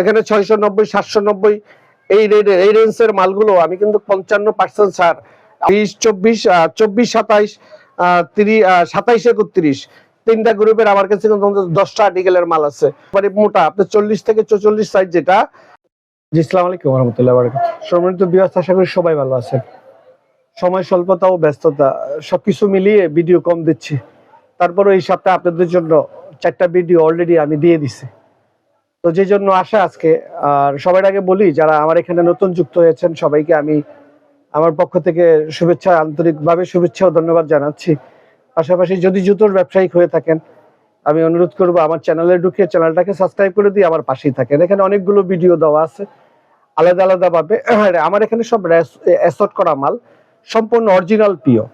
এখানে ছয়শো নব্বই, সাতশো নব্বই, এই রেডে এই রেঞ্জের মালগুলো, আমি কিন্তু পঞ্চান্ন পার্সেন্ট ছাড়। বিশ, চব্বিশ চব্বিশ, সাতাইশ তিরিশ সাতাইশ, একত্রিশ। তিনটা গ্রুপের আমার কাছে কিন্তু দশটা আর্টিকেলের মাল আছে। মানে মোটা আপনার চল্লিশ থেকে চৌচল্লিশ সাইজ যেটা। ইসলাম আলাইকুম রহমতুল্লাহ বারাকাত সম্মানিত আশা করি সবাই ভালো আছেন। সময়, স্বল্পতা ও ব্যস্ততা, সবকিছু মিলিয়ে ভিডিও কম দিচ্ছি। তারপরে এই সপ্তাহে আপনাদের জন্য চারটা ভিডিও অলরেডি আমি দিয়ে দিছি। তো যে জন্য আসা আজকে, আর সবার আগে বলি, যারা আমার এখানে নতুন যুক্ত হয়েছেন, সবাইকে আমি আমার পক্ষ থেকে শুভেচ্ছা, আন্তরিকভাবে শুভেচ্ছা ও ধন্যবাদ জানাচ্ছি। পাশাপাশি যদি জুতোর ব্যবসায়িক হয়ে থাকেন, আমি অনুরোধ করব, আমার চ্যানেলে ঢুকে চ্যানেলটাকে সাবস্ক্রাইব করে দিয়ে আমার পাশেই থাকেন। এখানে অনেকগুলো ভিডিও দেওয়া আছে, আলাদা আলাদা ভাবে আমার এখানে সব অ্যাসর্ট করা মাল, সম্পূর্ণ অরিজিনাল পিও।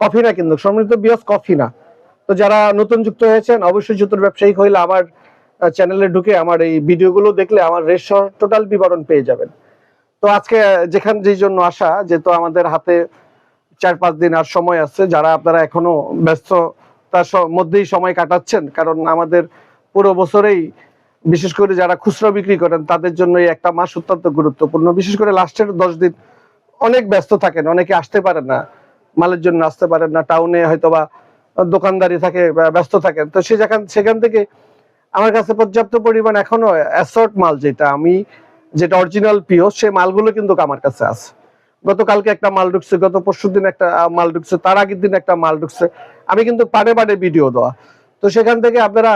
কফি না কিন্তু সম্মিলিত বিয়স কফি না। তো যারা নতুন যুক্ত হয়েছেন, অবশ্যই জুতোর ব্যবসায়িক হইলে আমার চ্যানেলে ঢুকে আমার এই ভিডিওগুলো দেখলে আমার রেস টোটাল বিবরণ পেয়ে যাবেন। তো আজকে যেখান যেই জন্য আসা, যেহেতু আমাদের হাতে চার পাঁচ দিন আর সময় আছে, যারা আপনারা এখনও ব্যস্ত তার মধ্যেই সময় কাটাচ্ছেন, কারণ আমাদের পুরো বছরেই, বিশেষ করে যারা খুচরা বিক্রি করেন, তাদের জন্য এই একটা মাস অত্যন্ত গুরুত্বপূর্ণ। বিশেষ করে লাস্টের দশ দিন অনেক ব্যস্ত থাকেন, অনেকে আসতে পারেন না, মালের জন্য আসতে পারেন না টাউনে হয়তো বা দোকানদারি থাকে ব্যস্ত থাকেন। তো সে যেখান সেখান থেকে আমার কাছে পর্যাপ্ত পরিমাণ এখনও অ্যাসর্ট মাল যেটা আমি, যেটা অরিজিনাল পিও সে মালগুলো কিন্তু আমার কাছে আছে। গতকালকে একটা মাল ঢুকছে, গত পরশু দিন একটা মাল ঢুকছে, তার আগের দিন একটা মাল ঢুকছে। আমি কিন্তু পারে পারে ভিডিও দেওয়া। তো সেখান থেকে আপনারা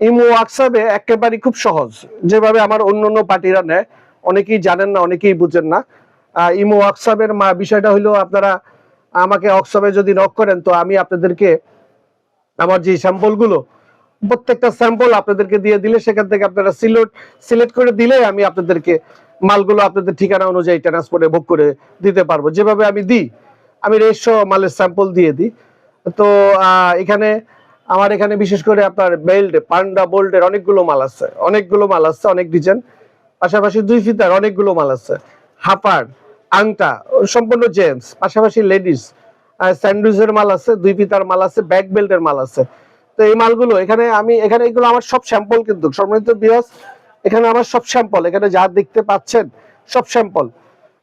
ইমো হোয়াটসঅ্যাপে একেবারে খুব সহজ। যেভাবে আমার অন্য অন্য পার্টিরা নেয়, অনেকেই জানেন না, অনেকেই বুঝেন না। ইমো হোয়াটসঅ্যাপের মা বিষয়টা হলো আপনারা আমাকে হোয়াটসঅ্যাপে যদি নক করেন, তো আমি আপনাদেরকে, আমার যে স্যাম্পলগুলো প্রত্যেকটা স্যাম্পল আপনাদেরকে দিয়ে দিলে সেখান থেকে আপনারা সিলেক্ট সিলেক্ট করে দিলে আমি আপনাদেরকে মালগুলো আপনাদের ঠিকানা অনুযায়ী ট্রান্সপোর্টে বুক করে দিতে পারব। যেভাবে আমি দিই, আমি রেশো মালের স্যাম্পল দিয়ে দিই। তো এখানে আমার এখানে বিশেষ করে আপনার বেল্ট পান্ডা, বোল্টের অনেকগুলো মাল আছে। অনেকগুলো মাল আছে, অনেক ডিজাইন পাশাপাশি দুই ফিতার অনেকগুলো মাল আছে। হাপার আংটা, সম্পূর্ণ জেন্টস পাশাপাশি লেডিস স্যান্ডউইচের মাল আছে, দুই ফিতার মাল আছে ব্যাক বেল্টের মাল আছে। তো এই মালগুলো এখানে আমি, এখানে এগুলো আমার সব স্যাম্পল কিন্তু, সম্মানিত বিয়াস এখানে আমার সব স্যাম্পল এখানে যা দেখতে পাচ্ছেন, সব স্যাম্পল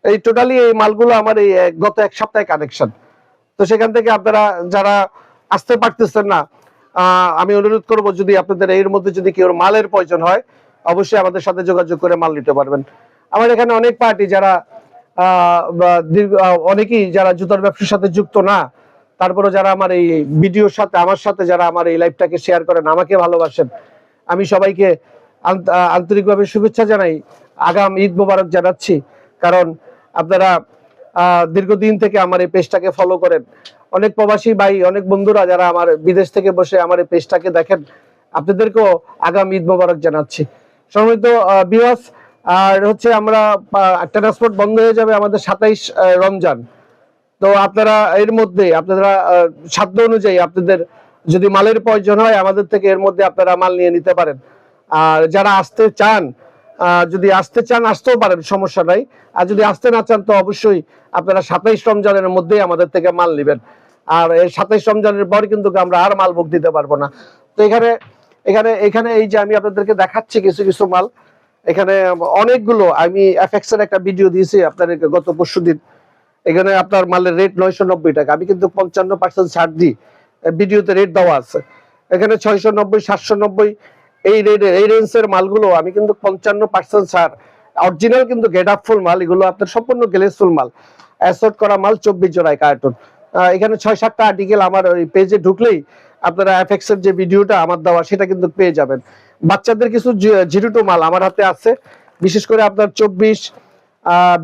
এই টোটালি এই মালগুলো আমার এই গত এক সপ্তাহে কানেকশন তো সেখান থেকে আপনারা যারা আসতে পারতেছেন না আমি অনুরোধ করব যদি আপনাদের এর মধ্যে যদি কেউ মালের প্রয়োজন হয়, অবশ্যই আমাদের সাথে যোগাযোগ করে মাল নিতে পারবেন। আমার এখানে অনেক পার্টি যারা অনেকেই যারা জুতার ব্যবসার সাথে যুক্ত না তারপরে যারা আমার এই ভিডিওর সাথে, আমার সাথে যারা আমার এই লাইভটাকে শেয়ার করেন, আমাকে ভালোবাসেন। আমি সবাইকে আন্তরিকভাবে শুভেচ্ছা জানাই, আগাম ঈদ মোবারক জানাচ্ছি। কারণ আপনারা দীর্ঘদিন থেকে আমার এই পেজটাকে ফলো করেন। অনেক প্রবাসী ভাই, অনেক বন্ধুরা যারা আমার বিদেশ থেকে বসে আমার এই পেজটাকে দেখেন, আপনাদেরকেও আগাম ঈদ মোবারক জানাচ্ছি। সম্মানিত বিওয়াস আর হচ্ছে আমরা ট্রান্সপোর্ট বন্ধ হয়ে যাবে আমাদের সাতাইশ রমজান। তো আপনারা এর মধ্যে আপনারা সাধ্য অনুযায়ী আপনাদের যদি মালের প্রয়োজন হয়, আমাদের থেকে এর মধ্যে আপনারা মাল নিয়ে নিতে পারেন। আর যারা আসতে চান যদি আসতে চান, আসতেও পারেন, সমস্যা নাই। আর যদি আসতে না চান, তো অবশ্যই আপনারা সাতাইশ রমজানের মধ্যেই আমাদের থেকে মাল নেবেন। আর এই সাতাইশ রমজানের পর কিন্তু আমরা আর মাল বুক দিতে পারব না। তো এখানে এখানে এখানে এই যে আমি আপনাদেরকে দেখাচ্ছি কিছু কিছু মাল। এখানে অনেকগুলো, আমি এফএক্স এর একটা ভিডিও দিয়েছি, আপনাদেরকে গত পরশু দিন এখানে আপনার মালের রেট নয়শো নব্বই টাকা। আমি কিন্তু পঞ্চান্ন পার্সেন্ট ছাড় দিই। ভিডিওতে রেট দেওয়া আছে। এখানে ছয়শো নব্বই, সাতশো নব্বই, এই রেটে এই রেঞ্জের মালগুলো আমি কিন্তু পঞ্চান্ন পার্সেন্ট ছাড়। অরিজিনাল কিন্তু গেট আপ ফুল মাল, এগুলো আপনার সম্পূর্ণ গ্লেসফুল মাল। অ্যাসর্ট করা মাল চব্বিশ জোড়ায় কার্টুন এখানে ছয় সাতটা আর্টিকেল আমার ওই পেজে ঢুকলেই আপনারা এফএক্স এর যে ভিডিওটা আমার দেওয়া, সেটা কিন্তু পেয়ে যাবেন। বাচ্চাদের কিছু জিরো মাল আমার হাতে আছে। বিশেষ করে আপনার চব্বিশ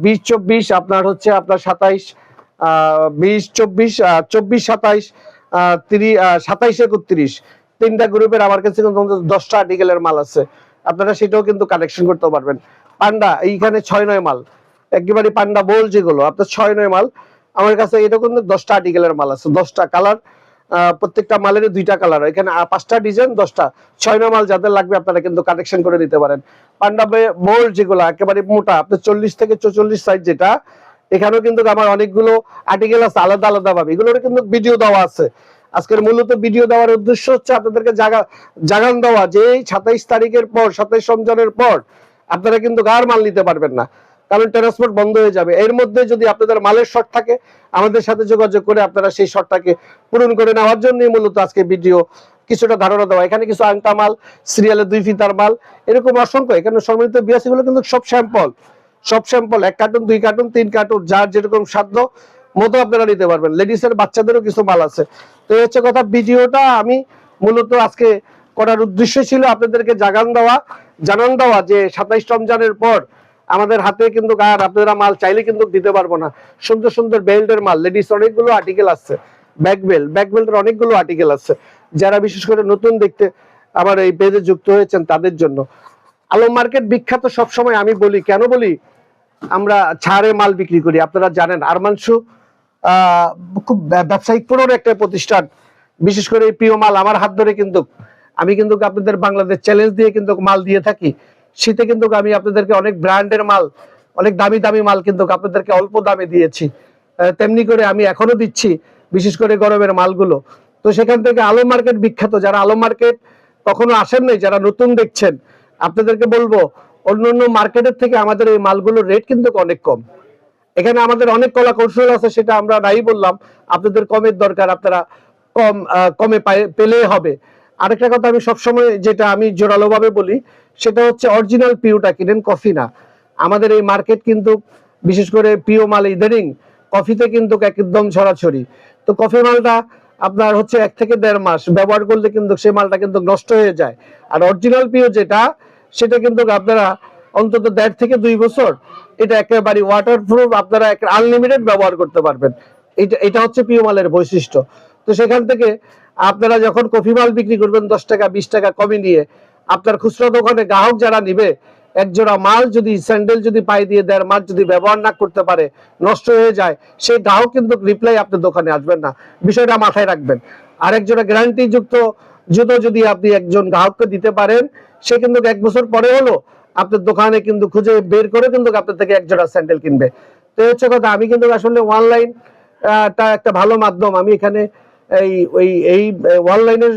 বিশ চব্বিশ, আপনার হচ্ছে আপনার সাতাইশ বিশ চব্বিশ চব্বিশ সাতাইশ তিরিশ সাতাইশ একত্রিশ। তিনটা গ্রুপের আমার কাছে কিন্তু দশটা আর্টিকেলের মাল আছে। আপনারা সেটাও কিন্তু কালেকশন করতে পারবেন। পান্ডা, এইখানে ছয়, নয় মাল। একেবারে পান্ডা বোল যেগুলো, আপনার ছয়, নয় মাল। আমার কাছে এটা কিন্তু দশটা আর্টিকেলের মাল আছে, দশটা কালার প্রত্যেকটা মালের দুইটা কালার এখানে পাঁচটা ডিজাইন দশটা। ছয় মাল যাদের লাগবে আপনারা কিন্তু কালেকশন করে নিতে পারেন। পান্ডা বোল যেগুলো, একেবারে মোটা আপনার চল্লিশ থেকে চৌচল্লিশ সাইজ যেটা, এখানেও কিন্তু আমার অনেকগুলো আর্টিকেল আছে, আলাদা আলাদা ভাবে। এগুলোর কিন্তু ভিডিও দেওয়া আছে। আজকের মূলত ভিডিও দেওয়ার উদ্দেশ্য হচ্ছে আপনাদেরকে জাগা, জাগান দেওয়া যে এই সাতাইশ তারিখের পর, সাতাইশ রমজানের পর, আপনারা কিন্তু গার মাল নিতে পারবেন না। কারণ ট্রান্সপোর্ট বন্ধ হয়ে যাবে। এর মধ্যে যদি আপনাদের মালের শর্ট থাকে, আমাদের সাথে যোগাযোগ করে আপনারা সেই শর্টটাকে পূরণ করে নেওয়ার জন্যই মূলত আজকে ভিডিও কিছুটা ধারণা দেওয়া। এখানে কিছু আংটা মাল সিরিয়ালের দুই ফিতার মাল, এরকম অসংখ্য। এখানে সম্মিলিত বিয়াসি গুলো কিন্তু সব স্যাম্পল সব স্যাম্পল এক কার্টুন দুই কার্টুন তিন কার্টুন যার যেরকম সাধ্য মতো আপনারা নিতে পারবেন। লেডিস এর, বাচ্চাদেরও কিছু মাল আছে। তো এই হচ্ছে কথা ভিডিওটা আমি মূলত আজকে করার উদ্দেশ্য ছিল আপনাদেরকে জাগান দেওয়া, জানান দেওয়া যে সাতাইশ রমজানের পর আমাদের হাতে কিন্তু আর আপনারা মাল চাইলে কিন্তু দিতে পারব না। সুন্দর সুন্দর বেল্টের মাল লেডিস অনেকগুলো আর্টিকেল আছে। ব্যাক বেল্ট ব্যাক বেল্টের অনেকগুলো আর্টিকেল আছে। যারা বিশেষ করে নতুন দেখতে আমার এই পেজে যুক্ত হয়েছেন তাদের জন্য। আলম মার্কেট বিখ্যাত সবসময় আমি বলি কেন বলি? আমরা ছাড়ে মাল বিক্রি করি আপনারা জানেন। আরমানসু আহ, খুব ব্যবসায়িক পুরনো একটা প্রতিষ্ঠান। বিশেষ করে এই প্রিয় মাল আমার হাত ধরে কিন্তু আমি কিন্তু আপনাদের বাংলাদেশ চ্যালেঞ্জ দিয়ে কিন্তু মাল দিয়ে থাকি। শীতে কিন্তু আমি আপনাদেরকে অনেক ব্র্যান্ডের মাল, অনেক দামি দামি মাল কিন্তু আপনাদেরকে অল্প দামে দিয়েছি। তেমনি করে আমি এখনও দিচ্ছি, বিশেষ করে গরমের মালগুলো। তো সেখান থেকে আলো মার্কেট বিখ্যাত, যারা আলো মার্কেট কখনো আসেন নাই, যারা নতুন দেখছেন, আপনাদেরকে বলব, অন্য অন্য মার্কেটের থেকে আমাদের এই মালগুলোর রেট কিন্তু অনেক কম। এখানে আমাদের অনেক কলা কৌশল আছে, সেটা আমরা নাই বললাম, আপনাদের কমের দরকার আপনারা কম কমে পেলে হবে। আরেকটা কথা আমি সবসময় যেটা আমি জোরালো ভাবে বলি, সেটা হচ্ছে অরিজিনাল পিওটা কিনেন কফি না। আমাদের এই মার্কেট কিন্তু বিশেষ করে পিও মাল ইদানিং কফিতে কিন্তু একদম ছড়াছড়ি। তো কফি মালটা আপনার হচ্ছে এক থেকে দেড় মাস ব্যবহার করলে কিন্তু সেই মালটা কিন্তু নষ্ট হয়ে যায়। আর অরিজিনাল পিও যেটা, সেটা কিন্তু আপনারা অন্তত দেড় থেকে দুই বছর এটা একেবারে ওয়াটার প্রুফ আপনারা আনলিমিটেড ব্যবহার করতে পারবেন। এটা এটা হচ্ছে পিও মালের বৈশিষ্ট্য। তো সেখান থেকে আপনারা যখন কফি মাল বিক্রি করবেন, দশ টাকা, বিশ টাকা কমে নিয়ে আপনার খুচরা দোকানে গ্রাহক যারা নিবে এক জোড়া মাল যদি, স্যান্ডেল যদি পাই দিয়ে দেড় মাস যদি ব্যবহার না করতে পারে, নষ্ট হয়ে যায়, সেই গ্রাহক কিন্তু রিপ্লাই আপনার দোকানে আসবেন না। বিষয়টা মাথায় রাখবেন। আর এক জোড়া গ্যারান্টি যুক্ত জুতো যদি আপনি একজন গ্রাহককে দিতে পারেন, সে কিন্তু এক বছর পরে হলো আপনার দোকানে কিন্তু খুঁজে বের করে কিন্তু আপনার থেকে এক জোড়া স্যান্ডেল কিনবে। তো হচ্ছে কথা। আমি কিন্তু আসলে অনলাইন একটা ভালো মাধ্যম। আমি এখানে এই ওই এই অনলাইনের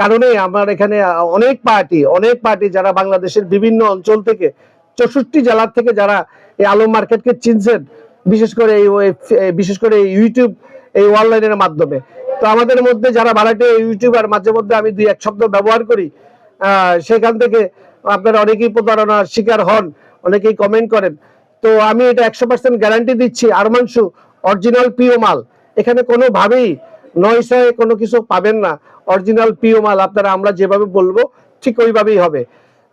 কারণে আমার এখানে অনেক পার্টি অনেক পার্টি যারা বাংলাদেশের বিভিন্ন অঞ্চল থেকে, চৌষট্টি জেলার থেকে যারা এই আলো মার্কেটকে চিনছেন, বিশেষ করে এই বিশেষ করে ইউটিউব এই অনলাইনের মাধ্যমে। তো আমাদের মধ্যে যারা ভাড়াটে ইউটিউবার মাঝে মধ্যে আমি দুই এক শব্দ ব্যবহার করি সেখান থেকে আপনারা অনেকেই প্রতারণার শিকার হন, অনেকেই কমেন্ট করেন। তো আমি এটা একশো পার্সেন্ট গ্যারান্টি দিচ্ছি, আরমানসু অরিজিনাল পিও মাল। এখানে কোনোভাবেই নয় ছয় কোনো কিছু পাবেন না। অরিজিনাল পিও মাল আপনারা আমরা যেভাবে বলব, ঠিক ওইভাবেই হবে।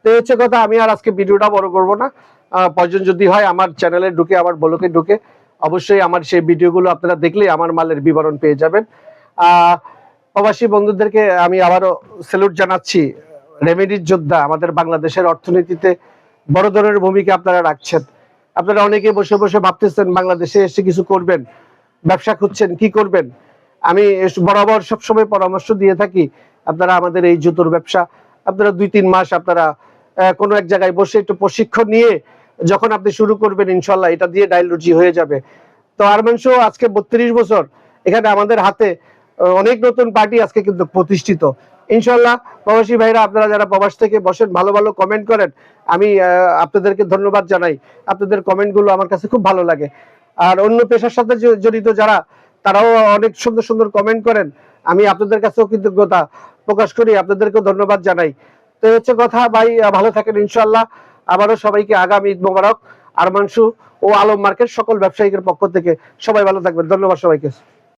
তো হচ্ছে কথা, আমি আর আজকে ভিডিওটা বড় করব না। প্রয়োজন যদি হয়, আমার চ্যানেলে ঢুকে, আমার ব্লকে ঢুকে, অবশ্যই আমার সেই ভিডিওগুলো আপনারা দেখলে আমার মালের বিবরণ পেয়ে যাবেন। প্রবাসী বন্ধুদেরকে আমি আবারও স্যালুট জানাচ্ছি। রেমেডির যোদ্ধা, আমাদের বাংলাদেশের অর্থনীতিতে বড় ধরনের ভূমিকা আপনারা রাখছেন। আপনারা অনেকে বসে বসে ভাবতেছেন, বাংলাদেশে এসে কিছু করবেন, ব্যবসা খুঁজছেন, কি করবেন? আমি বরাবর সবসময় পরামর্শ দিয়ে থাকি, আপনারা আমাদের এই জুতোর ব্যবসা, আপনারা দুই তিন মাস আপনারা কোনো এক জায়গায় বসে একটু প্রশিক্ষণ নিয়ে যখন আপনি শুরু করবেন, ইনশাল্লাহ এটা দিয়ে রুচি হয়ে যাবে। তো আরমান শো আজকে বত্রিশ বছর এখানে আমাদের হাতে অনেক নতুন পার্টি আজকে কিন্তু প্রতিষ্ঠিত। ইনশাল্লাহ প্রবাসী ভাইরা, আপনারা যারা প্রবাস থেকে বসেন, ভালো ভালো কমেন্ট করেন, আমি আপনাদেরকে ধন্যবাদ জানাই। আপনাদের কমেন্টগুলো আমার কাছে খুব ভালো লাগে। আর অন্য পেশার সাথে জড়িত যারা তারাও অনেক সুন্দর সুন্দর কমেন্ট করেন। আমি আপনাদের কাছেও কৃতজ্ঞতা প্রকাশ করি, আপনাদেরকেও ধন্যবাদ জানাই। তো হচ্ছে কথা, ভাই ভালো থাকেন ইনশাল্লাহ আবারও সবাইকে আগামী ঈদ মোবারক। আরমানসু ও আলম মার্কেট সকল ব্যবসায়ীদের পক্ষ থেকে সবাই ভালো থাকবেন। ধন্যবাদ সবাইকে।